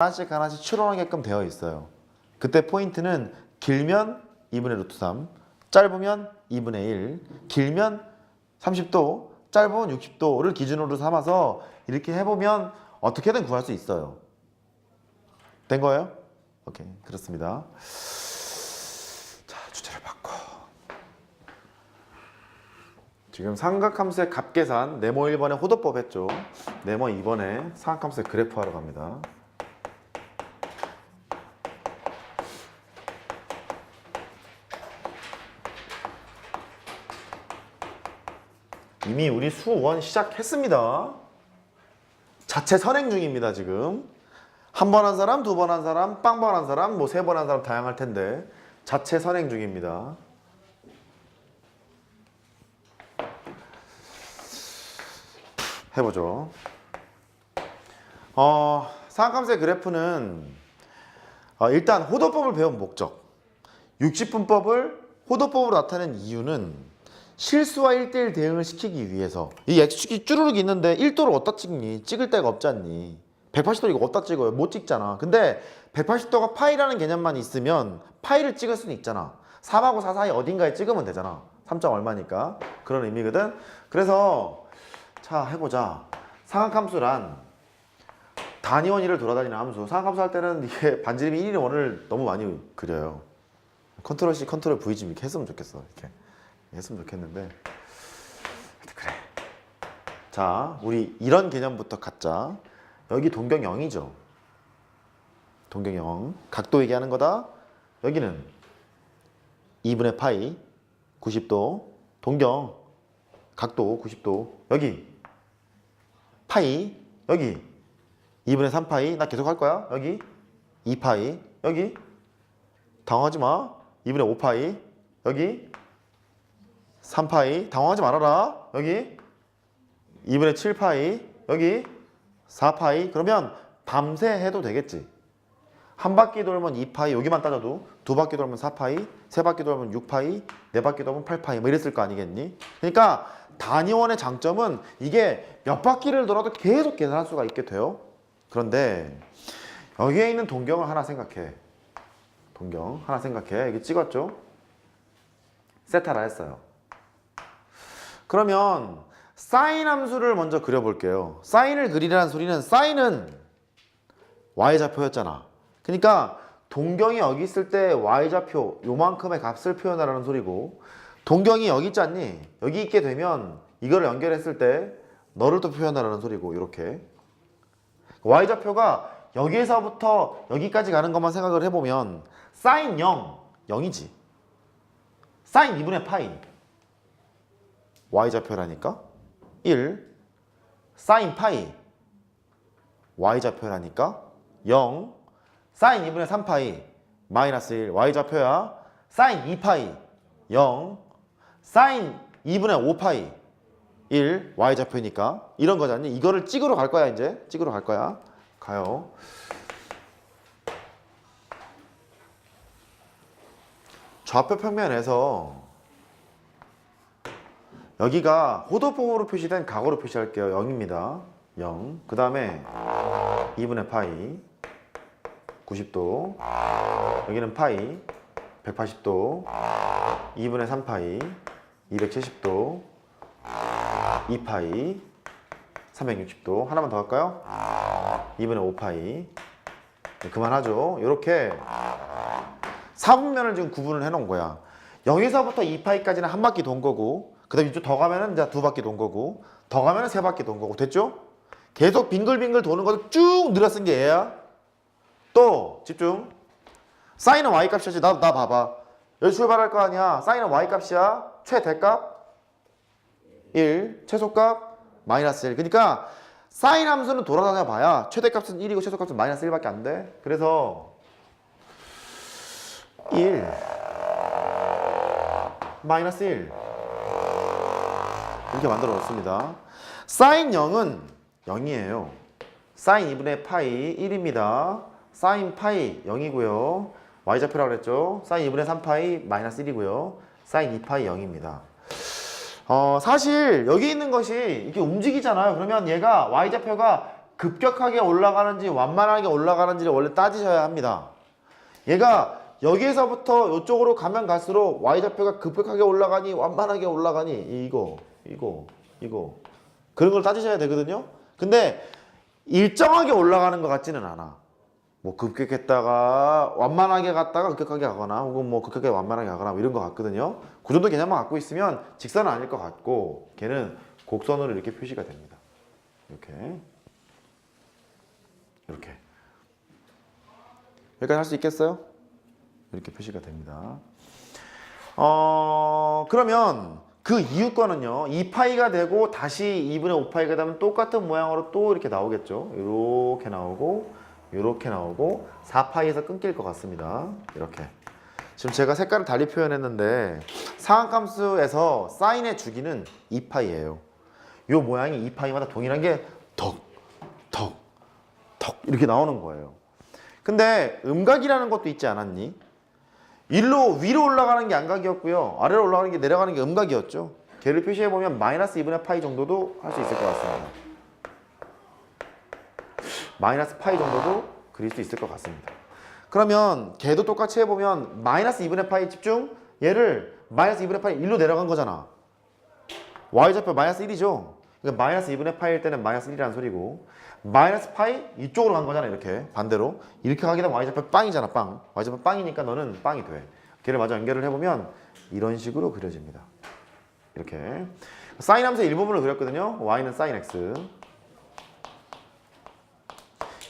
하나씩 하나씩 추론하게끔 되어 있어요. 그때 포인트는 길면 2분의 루트 3, 짧으면 2분의 1, 길면 30도, 짧으면 60도를 기준으로 삼아서 이렇게 해보면 어떻게든 구할 수 있어요. 된 거예요? 오케이, 그렇습니다. 자, 주제를 바꿔. 지금 삼각함수의 값계산 네모 1번에 호도법 했죠. 네모 2번에 삼각함수의 그래프 하러 갑니다. 이미 우리 수원 시작했습니다. 자체 선행 중입니다, 지금. 한 번 한 사람, 두 번 한 사람, 빵번 한 사람, 뭐 세 번 한 사람 다양할 텐데 자체 선행 중입니다. 해보죠. 어, 사각함수의 그래프는 어, 일단 호도법을 배운 목적 60분법을 호도법으로 나타낸 이유는 실수와 1대1 대응을 시키기 위해서 이 x축이 쭈루룩 있는데 1도를 어디다 찍니? 찍을 데가 없지 않니? 180도 이거 어디다 찍어요? 못 찍잖아. 근데 180도가 파이라는 개념만 있으면 파이를 찍을 수는 있잖아. 3하고 4 사이 어딘가에 찍으면 되잖아. 3점 얼마니까. 그런 의미거든. 그래서 자 해보자. 상악함수란 단위 원위를 돌아다니는 함수. 상악함수 할 때는 이게 반지름이 1인 원을 너무 많이 그려요. 컨트롤 C, 컨트롤 V 좀 이렇게 했으면 좋겠어. 이렇게 했으면 좋겠는데. 그래. 자, 우리 이런 개념부터 갖자. 여기 동경 0이죠. 동경 0. 각도 얘기하는 거다. 여기는 2분의 파이 90도. 동경 각도 90도. 여기 파이 여기 2분의 3파이 나 계속 할 거야. 여기 2파이 여기 당황하지 마. 2분의 5파이 여기 3파이 당황하지 말아라. 여기 2분의 7파이 여기 4파이 그러면 밤새 해도 되겠지. 한 바퀴 돌면 2파이 여기만 따져도 두 바퀴 돌면 4파이 세 바퀴 돌면 6파이 네 바퀴 돌면 8파이 뭐 이랬을 거 아니겠니? 그러니까 단위원의 장점은 이게 몇 바퀴를 돌아도 계속 계산할 수가 있게 돼요. 그런데 여기에 있는 동경을 하나 생각해. 동경 하나 생각해. 이게 찍었죠? 세타라 했어요. 그러면 사인 함수를 먼저 그려볼게요. 사인을 그리라는 소리는 사인은 y좌표였잖아. 그러니까 동경이 여기 있을 때 y좌표 요만큼의 값을 표현하라는 소리고 동경이 여기 있지 않니? 여기 있게 되면 이거를 연결했을 때 너를 또 표현하라는 소리고 이렇게 y좌표가 여기에서부터 여기까지 가는 것만 생각을 해보면 사인 0, 0이지. 사인 2분의 파이 y좌표라니까? 1 사인 파이. y좌표라니까? 0 사인 2분의 3파이. 마이너스 1 y좌표야. 사인 2파이. 0 사인 2분의 5파이. 1 y좌표니까. 이런 거잖니? 이거를 찍으러 갈 거야 이제. 찍으러 갈 거야. 가요. 좌표 평면에서 여기가 호도봉으로 표시된 각으로 표시할게요. 0입니다. 0 그 다음에 2분의 파이 90도. 여기는 파이 180도. 2분의 3파이 270도. 2파이 360도. 하나만 더 할까요? 2분의 5파이. 그만하죠. 이렇게 4분면을 지금 구분을 해 놓은 거야. 0에서부터 2파이까지는 한 바퀴 돈 거고 그 다음에 이쪽 더 가면은 이제 두 바퀴 돈 거고 더 가면은 세 바퀴 돈 거고 됐죠? 계속 빙글빙글 도는 것을 쭉 늘어 쓴 게 얘야. 또 집중. 사인은 y 값이지. 나, 나 봐봐. 여기 출발할 거 아니야. 사인은 y 값이야. 최대값? 1 최소값? 마이너스 1 그러니까 사인 함수는 돌아다녀 봐야 최대값은 1이고 최소값은 마이너스 1밖에 안 돼. 그래서 1 마이너스 1 이렇게 만들어 놓습니다. 사인 0은 0이에요. 사인 2분의 파이 1입니다. 사인 파이 0이고요. y좌표라고 그랬죠? 사인 2분의 3파이 마이너스 1이고요. 사인 2파이 0입니다. 어, 사실 여기 있는 것이 이렇게 움직이잖아요. 그러면 얘가 y좌표가 급격하게 올라가는지 완만하게 올라가는지를 원래 따지셔야 합니다. 얘가 여기에서부터 이쪽으로 가면 갈수록 y좌표가 급격하게 올라가니 완만하게 올라가니 이거 이거 이거 그런 걸 따지셔야 되거든요. 근데 일정하게 올라가는 것 같지는 않아. 뭐 급격했다가 완만하게 갔다가 급격하게 가거나 혹은 뭐 급격하게 완만하게 가거나 뭐 이런 것 같거든요. 그 정도 개념만 갖고 있으면 직선은 아닐 것 같고 걔는 곡선으로 이렇게 표시가 됩니다. 이렇게 이렇게 여기까지 할 수 있겠어요? 이렇게 표시가 됩니다. 어 그러면 그 이유권은요 2파이가 되고 다시 2분의 5파이가 되면 똑같은 모양으로 또 이렇게 나오겠죠? 이렇게 나오고 이렇게 나오고 4파이에서 끊길 것 같습니다. 이렇게. 지금 제가 색깔을 달리 표현했는데 상한함수에서 사인의 주기는 2파이예요. 이 모양이 2파이마다 동일한 게 덕, 덕, 덕 이렇게 나오는 거예요. 근데 음각이라는 것도 있지 않았니? 일로 위로 올라가는 게 양각이었고요. 아래로 올라가는 게 내려가는 게 음각이었죠. 걔를 표시해 보면 마이너스 2분의 파이 정도도 할 수 있을 것 같습니다. 마이너스 파이 정도도 그릴 수 있을 것 같습니다. 그러면 걔도 똑같이 해보면 마이너스 2분의 파이 집중 얘를 마이너스 2분의 파이 1로 내려간 거잖아. y좌표 마이너스 1이죠. 그러니까 마이너스 2분의 파이일 때는 마이너스 1이라는 소리고 마이너스 파이 이쪽으로 간 거잖아 이렇게. 반대로. 이렇게 가게 되면 y좌표 빵이잖아 빵. y좌표 빵이니까 너는 빵이 돼. 걔를 마저 연결을 해보면 이런 식으로 그려집니다. 이렇게. 사인 함수의 일부분을 그렸거든요. y는 사인 x.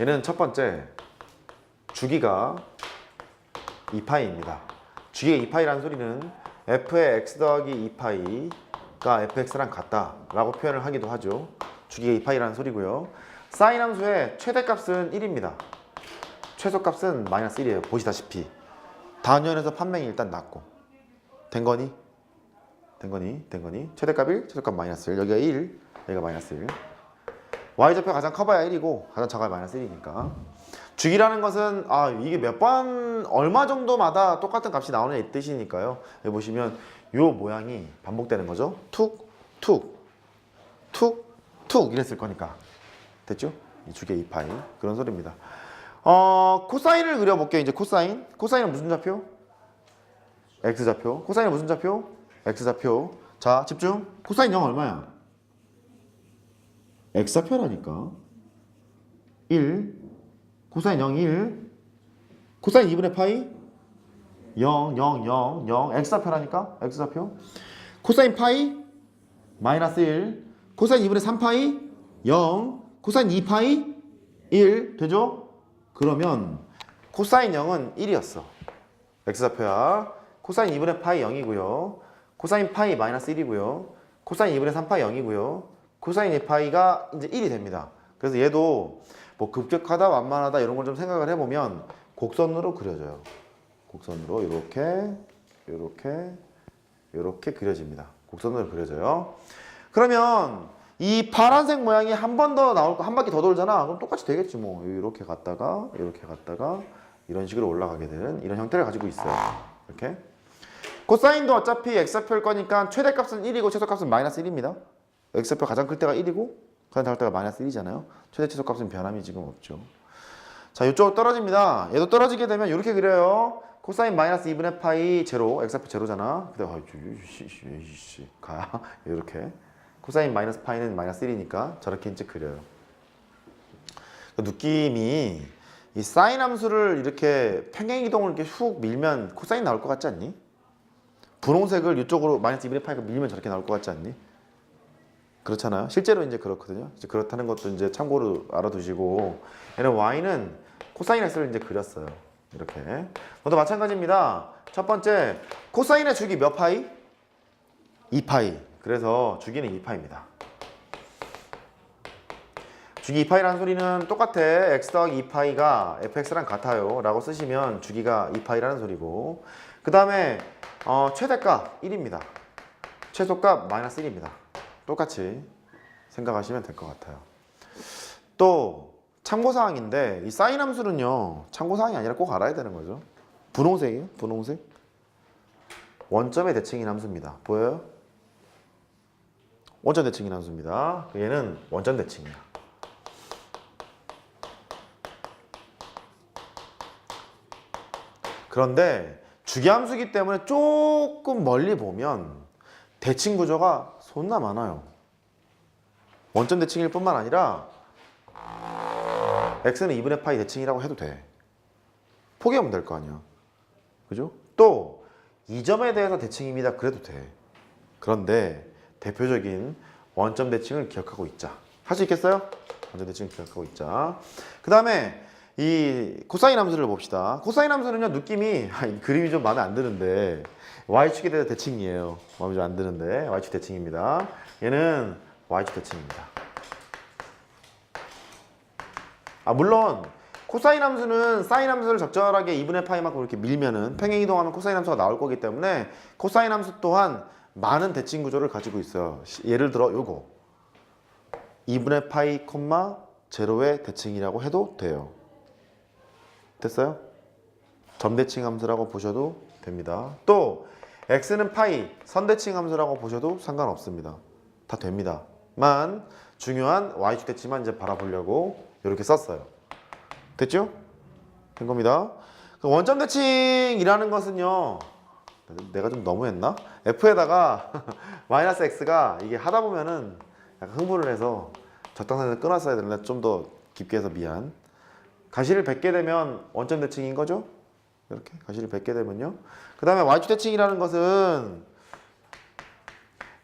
얘는 첫 번째 주기가 2파이입니다. 주기가 2파이라는 소리는 f의 x 더하기 2파이 가 fx랑 같다라고 표현을 하기도 하죠 주기가 2파이라는 소리고요 사인 함수의 최대값은 1입니다. 최소값은 마이너스 1이에요. 보시다시피 단연에서 판명이 일단 낮고 된 거니? 된 거니? 된 거니? 최대값 1, 최소값 마이너스 1 여기가 1, 여기가 마이너스 1 y좌표 가장 커봐야 1이고 가장 작아야 마이너스 1이니까 주기라는 것은 아 이게 몇 번 얼마 정도마다 똑같은 값이 나오는 이 뜻이니까요 여기 보시면 요 모양이 반복되는 거죠 툭, 툭, 툭, 툭 이랬을 거니까 됐죠? 이 주계 2파이 그런 소리입니다. 어 코사인을 그려볼게요. 이제 코사인. 코사인은 무슨 좌표? x 좌표. 코사인은 무슨 좌표? x 좌표. 자 집중. 코사인 0 얼마야? x 좌표라니까. 1. 코사인 0 1. 코사인 2분의 파이 0 0 0 0 x 좌표라니까. x 좌표. 코사인 파이 마이너스 1. 코사인 2분의 3파이 0. 코사인 2파이 1 되죠? 그러면 코사인 0은 1이었어. x좌표야. 코사인 2분의 파이 0이고요. 코사인 파이 마이너스 1이고요. 코사인 2분의 3파이 0이고요. 코사인 2파이가 이제 1이 됩니다. 그래서 얘도 뭐 급격하다, 완만하다 이런 걸 좀 생각을 해보면 곡선으로 그려져요. 곡선으로 이렇게, 이렇게, 이렇게 그려집니다. 곡선으로 그려져요. 그러면 이 파란색 모양이 한 번 더 나올 거 한 바퀴 더 돌잖아. 그럼 똑같이 되겠지 뭐. 이렇게 갔다가 이렇게 갔다가 이런 식으로 올라가게 되는 이런 형태를 가지고 있어요. 이렇게. 코사인도 어차피 x좌표일 거니까 최대값은 1이고 최소값은 마이너스 1입니다. x좌표 가장 클 때가 1이고 가장 작을 때가 마이너스 1이잖아요. 최대 최소값은 변함이 지금 없죠. 자, 이쪽으로 떨어집니다. 얘도 떨어지게 되면 이렇게 그려요. 코사인 마이너스 2분의 파이 제로, x좌표 제로잖아. 근데 아, 씨, 가 이렇게. 코사인 마이너스 파이는 마이너스 1이니까 저렇게 이제 그려요. 그 느낌이 이 사인 함수를 이렇게 평행 이동을 이렇게 훅 밀면 코사인 나올 것 같지 않니? 분홍색을 이쪽으로 마이너스 2분의 파이가 밀면 저렇게 나올 것 같지 않니? 그렇잖아요. 실제로 이제 그렇거든요. 이제 그렇다는 것도 이제 참고로 알아두시고 얘는 y는 코사인 x를 이제 그렸어요. 이렇게. 모두 마찬가지입니다. 첫 번째 코사인의 주기 몇 파이? 2파이. 그래서 주기는 2파입니다. 주기 2파이라는 소리는 똑같아. x 더하기 2파이가 fx랑 같아요. 라고 쓰시면 주기가 2파이라는 소리고 그 다음에 어, 최대값 1입니다. 최소값 마이너스 1입니다. 똑같이 생각하시면 될 것 같아요. 또 참고사항인데 이 사인 함수는요 참고사항이 아니라 꼭 알아야 되는 거죠. 분홍색이에요 분홍색? 원점의 대칭인 함수입니다. 보여요? 원점 대칭인 함수입니다. 얘는 원점 대칭이야. 그런데 주기함수이기 때문에 조금 멀리 보면 대칭 구조가 손나 많아요. 원점 대칭일 뿐만 아니라 x는 2분의 파이 대칭이라고 해도 돼. 포기하면 될 거 아니야. 그죠? 또 이 점에 대해서 대칭입니다. 그래도 돼. 그런데 대표적인 원점 대칭을 기억하고 있자. 할 수 있겠어요? 원점 대칭 기억하고 있자. 그 다음에 이 코사인 함수를 봅시다. 코사인 함수는요 느낌이 아, 이 그림이 좀 마음에 안 드는데 y축에 대해서 대칭이에요. 마음에 좀 안 드는데 y축 대칭입니다. 얘는 y축 대칭입니다. 아 물론 코사인 함수는 사인 함수를 적절하게 2분의 파이만큼 이렇게 밀면은 평행 이동하면 코사인 함수가 나올 거기 때문에 코사인 함수 또한 많은 대칭 구조를 가지고 있어요. 시- 예를 들어 요거 2분의 파이 콤마 제로의 대칭이라고 해도 돼요. 됐어요? 점대칭 함수라고 보셔도 됩니다. 또 x는 파이 선대칭 함수라고 보셔도 상관없습니다. 다 됩니다. 만 중요한 y축 대칭만 이제 바라보려고 이렇게 썼어요. 됐죠? 된 겁니다. 그 원점 대칭이라는 것은요. 내가 좀 너무했나? f에다가 마이너스 x가 이게 하다 보면은 약간 흥분을 해서 적당선에서 끊었어야 되는데 좀 더 깊게 해서 미안. 가시를 뱉게 되면 원점 대칭인 거죠? 이렇게 가시를 뱉게 되면요. 그 다음에 y축 대칭이라는 것은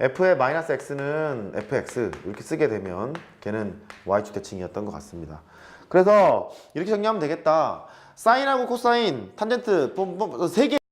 f의 마이너스 x는 fx 이렇게 쓰게 되면 걔는 y축 대칭이었던 것 같습니다. 그래서 이렇게 정리하면 되겠다. 사인하고 코사인, 탄젠트 뭐, 뭐, 세 개.